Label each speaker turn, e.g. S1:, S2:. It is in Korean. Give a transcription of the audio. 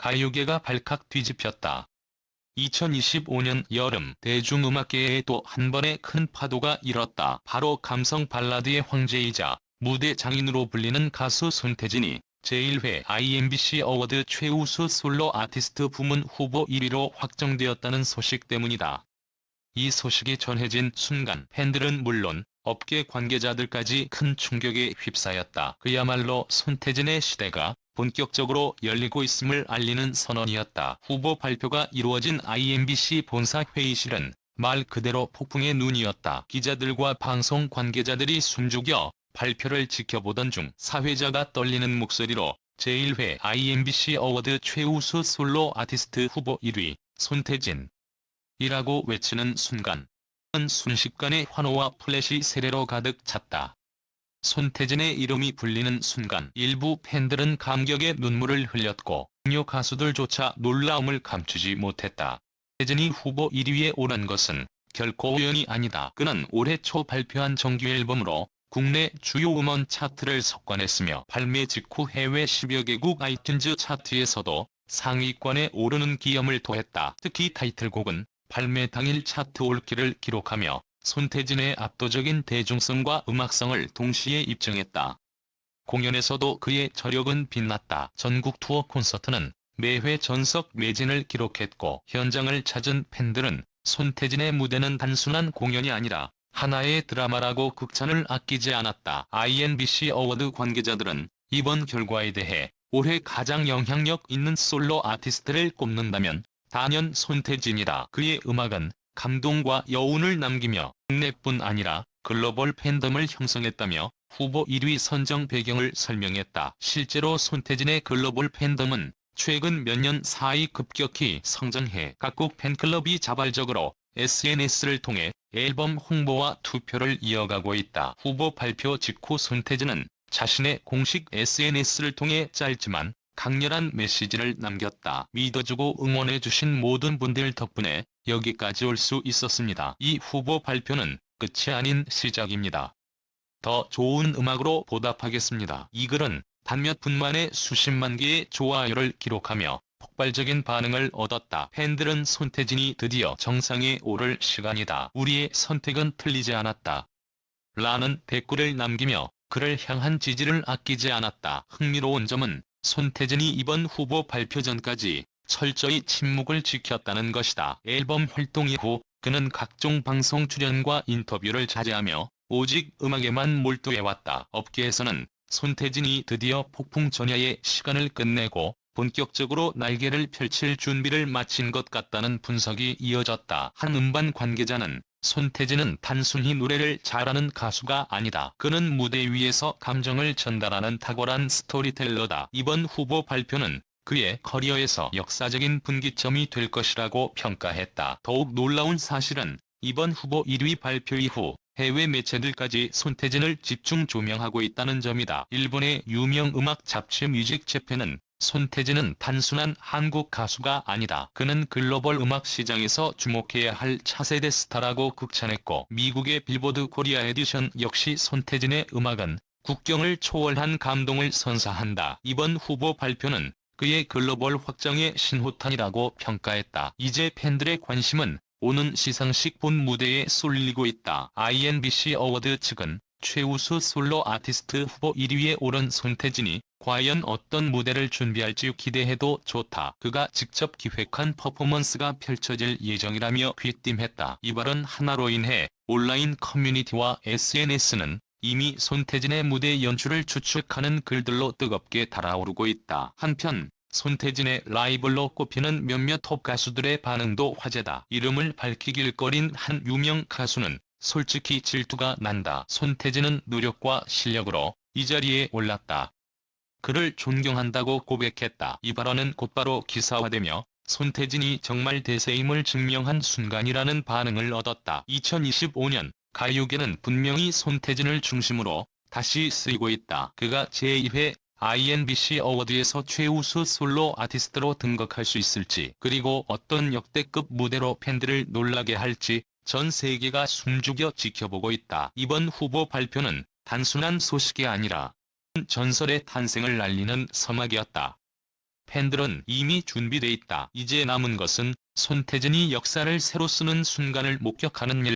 S1: 가요계가 발칵 뒤집혔다. 2025년 여름 대중음악계에 또 한 번의 큰 파도가 일었다. 바로 감성 발라드의 황제이자 무대 장인으로 불리는 가수 손태진이 제1회 IMBC 어워드 최우수 솔로 아티스트 부문 후보 1위로 확정되었다는 소식 때문이다. 이 소식이 전해진 순간 팬들은 물론 업계 관계자들까지 큰 충격에 휩싸였다. 그야말로 손태진의 시대가 본격적으로 열리고 있음을 알리는 선언이었다. 후보 발표가 이루어진 IMBC 본사 회의실은 말 그대로 폭풍의 눈이었다. 기자들과 방송 관계자들이 숨죽여 발표를 지켜보던 중 사회자가 떨리는 목소리로 제1회 IMBC 어워드 최우수 솔로 아티스트 후보 1위 손태진 이라고 외치는 순간 순식간에 환호와 플래시 세례로 가득 찼다. 손태진의 이름이 불리는 순간 일부 팬들은 감격의 눈물을 흘렸고 동료 가수들조차 놀라움을 감추지 못했다. 태진이 후보 1위에 오른 것은 결코 우연이 아니다. 그는 올해 초 발표한 정규 앨범으로 국내 주요 음원 차트를 석권했으며 발매 직후 해외 10여 개국 아이튠즈 차트에서도 상위권에 오르는 기염을 토했다. 특히 타이틀곡은 발매 당일 차트 올기를 기록하며 손태진의 압도적인 대중성과 음악성을 동시에 입증했다. 공연에서도 그의 저력은 빛났다. 전국 투어 콘서트는 매회 전석 매진을 기록했고 현장을 찾은 팬들은 손태진의 무대는 단순한 공연이 아니라 하나의 드라마라고 극찬을 아끼지 않았다. INBC 어워드 관계자들은 이번 결과에 대해 올해 가장 영향력 있는 솔로 아티스트를 꼽는다면 단연 손태진이다. 그의 음악은 감동과 여운을 남기며 국내뿐 아니라 글로벌 팬덤을 형성했다며 후보 1위 선정 배경을 설명했다. 실제로 손태진의 글로벌 팬덤은 최근 몇 년 사이 급격히 성장해 각국 팬클럽이 자발적으로 SNS를 통해 앨범 홍보와 투표를 이어가고 있다. 후보 발표 직후 손태진은 자신의 공식 SNS를 통해 짧지만 강렬한 메시지를 남겼다. 믿어주고 응원해주신 모든 분들 덕분에 여기까지 올 수 있었습니다. 이 후보 발표는 끝이 아닌 시작입니다. 더 좋은 음악으로 보답하겠습니다. 이 글은 단몇 분 만에 수십만 개의 좋아요를 기록하며 폭발적인 반응을 얻었다. 팬들은 손태진이 드디어 정상에 오를 시간이다. 우리의 선택은 틀리지 않았다. 라는 댓글을 남기며 그를 향한 지지를 아끼지 않았다. 흥미로운 점은 손태진이 이번 후보 발표 전까지 철저히 침묵을 지켰다는 것이다. 앨범 활동 이후 그는 각종 방송 출연과 인터뷰를 자제하며 오직 음악에만 몰두해왔다. 업계에서는 손태진이 드디어 폭풍 전야의 시간을 끝내고 본격적으로 날개를 펼칠 준비를 마친 것 같다는 분석이 이어졌다. 한 음반 관계자는 손태진은 단순히 노래를 잘하는 가수가 아니다. 그는 무대 위에서 감정을 전달하는 탁월한 스토리텔러다. 이번 후보 발표는 그의 커리어에서 역사적인 분기점이 될 것이라고 평가했다. 더욱 놀라운 사실은 이번 후보 1위 발표 이후 해외 매체들까지 손태진을 집중 조명하고 있다는 점이다. 일본의 유명 음악 잡지 뮤직 재팬은 손태진은 단순한 한국 가수가 아니다. 그는 글로벌 음악 시장에서 주목해야 할 차세대 스타라고 극찬했고 미국의 빌보드 코리아 에디션 역시 손태진의 음악은 국경을 초월한 감동을 선사한다. 이번 후보 발표는 그의 글로벌 확장의 신호탄이라고 평가했다. 이제 팬들의 관심은 오는 시상식 본 무대에 쏠리고 있다. INBC 어워드 측은 최우수 솔로 아티스트 후보 1위에 오른 손태진이 과연 어떤 무대를 준비할지 기대해도 좋다. 그가 직접 기획한 퍼포먼스가 펼쳐질 예정이라며 귀띔했다. 이 발언 하나로 인해 온라인 커뮤니티와 SNS는 이미 손태진의 무대 연출을 추측하는 글들로 뜨겁게 달아오르고 있다. 한편 손태진의 라이벌로 꼽히는 몇몇 톱 가수들의 반응도 화제다. 이름을 밝히길 꺼린 한 유명 가수는 솔직히 질투가 난다. 손태진은 노력과 실력으로 이 자리에 올랐다. 그를 존경한다고 고백했다. 이 발언은 곧바로 기사화되며 손태진이 정말 대세임을 증명한 순간이라는 반응을 얻었다. 2025년 가요계는 분명히 손태진을 중심으로 다시 쓰이고 있다. 그가 제2회 INBC 어워드에서 최우수 솔로 아티스트로 등극할 수 있을지 그리고 어떤 역대급 무대로 팬들을 놀라게 할지 전 세계가 숨죽여 지켜보고 있다. 이번 후보 발표는 단순한 소식이 아니라 전설의 탄생을 알리는 서막이었다. 팬들은 이미 준비돼 있다. 이제 남은 것은 손태진이 역사를 새로 쓰는 순간을 목격하는 일.